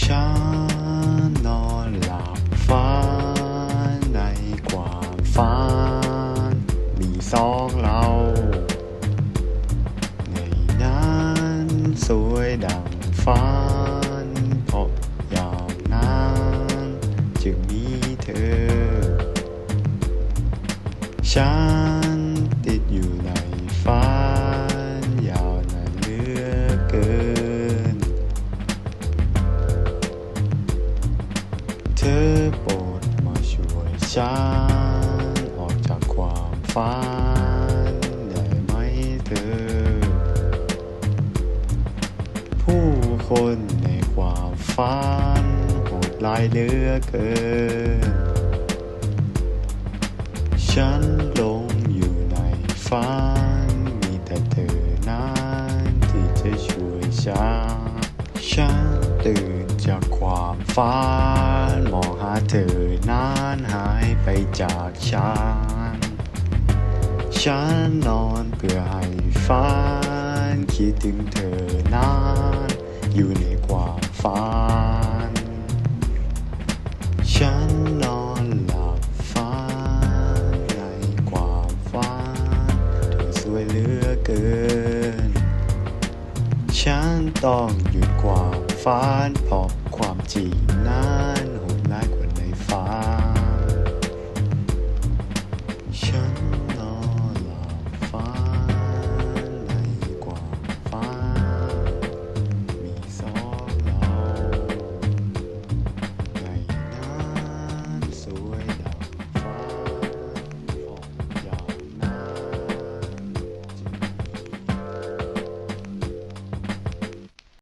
xa nó là phán này quả phán mì xót lâu ngày nán xuôi đằng phán hộp dạo nan chữ mi thơ xa เธอโปรดมาช่วยฉันออกจากความฝันได้ไหมเธอ ผู้คนในความฝันโหดร้ายเหลือเกิน ฉันหลงอยู่ในฝันมีแต่เธอนั้นที่จะช่วยฉัน ฉันตื่น จากความฝันมองหาเธอนานหายไปจากฉัน ฉันนอนเพื่อให้ฝันคิดถึงเธอนาน อยู่ในความฝัน ฉันต้องหยุดความฝันเพราะความจริงนั้น